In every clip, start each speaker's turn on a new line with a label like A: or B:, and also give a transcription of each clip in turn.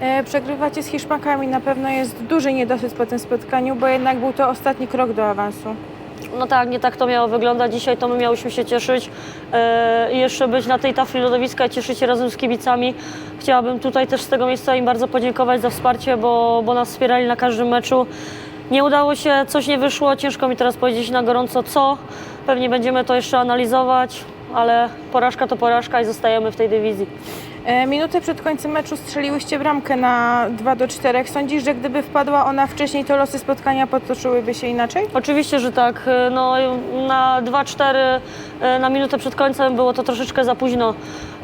A: E, Przegrywacie z Hiszpankami, na pewno jest duży niedosyt po tym spotkaniu, bo jednak był to ostatni krok do awansu.
B: No tak, nie tak to miało wyglądać. Dzisiaj to my miałyśmy się cieszyć e, i jeszcze być na tej tafli lodowiska i cieszyć się razem z kibicami. Chciałabym tutaj też z tego miejsca im bardzo podziękować za wsparcie, bo, bo nas wspierali na każdym meczu. Nie udało się, coś nie wyszło, ciężko mi teraz powiedzieć na gorąco co. Pewnie będziemy to jeszcze analizować, ale porażka to porażka i zostajemy w tej dywizji.
A: E, Minutę przed końcem meczu strzeliłyście bramkę na 2 do 4. Sądzisz, że gdyby wpadła ona wcześniej, to losy spotkania potoczyłyby się inaczej?
B: Oczywiście, że tak. No, na 2-4 na minutę przed końcem było to troszeczkę za późno.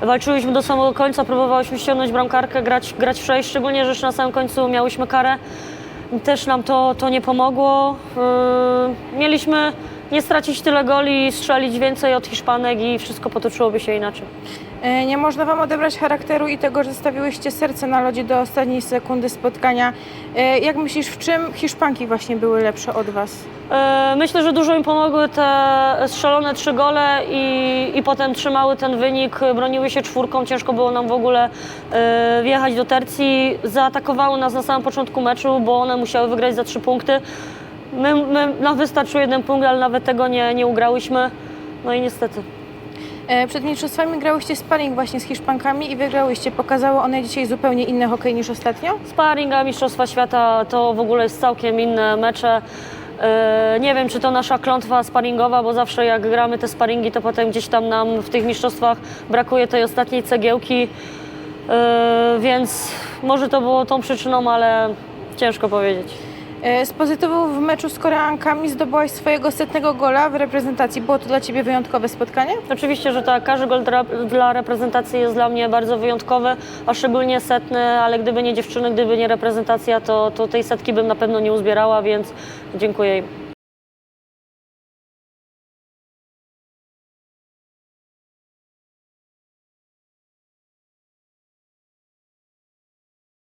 B: Walczyłyśmy do samego końca, próbowałyśmy ściągnąć bramkarkę, grać, grać w 6, szczególnie, że już na samym końcu miałyśmy karę. Też nam to, to nie pomogło. Mieliśmy nie stracić tyle goli, strzelić więcej od Hiszpanek i wszystko potoczyłoby się inaczej.
A: E, Nie można Wam odebrać charakteru i tego, że stawiłyście serce na lodzie do ostatniej sekundy spotkania. E, Jak myślisz, w czym Hiszpanki właśnie były lepsze od Was?
B: E, Myślę, że dużo im pomogły te strzelone trzy gole i, i potem trzymały ten wynik, broniły się czwórką, ciężko było nam w ogóle wjechać do tercji. Zaatakowały nas na samym początku meczu, bo one musiały wygrać za trzy punkty. My, my, nam wystarczył jeden punkt, ale nawet tego nie, nie ugrałyśmy. No i niestety.
A: E, Przed mistrzostwami grałyście sparring właśnie z Hiszpankami i wygrałyście. Pokazało one dzisiaj zupełnie inny hokej niż ostatnio?
B: Sparring, a Mistrzostwa Świata to w ogóle jest całkiem inne mecze. E, Nie wiem, czy to nasza klątwa sparingowa, bo zawsze jak gramy te sparingi, to potem gdzieś tam nam w tych mistrzostwach brakuje tej ostatniej cegiełki. E, Więc może to było tą przyczyną, ale ciężko powiedzieć.
A: E, Z pozytywów w meczu z Koreankami zdobyłaś swojego setnego gola w reprezentacji. Było to dla Ciebie wyjątkowe spotkanie?
B: Oczywiście, że tak, każdy gol dla, reprezentacji jest dla mnie bardzo wyjątkowy, a szczególnie setny, ale gdyby nie dziewczyny, gdyby nie reprezentacja, to, to tej setki bym na pewno nie uzbierała, więc dziękuję.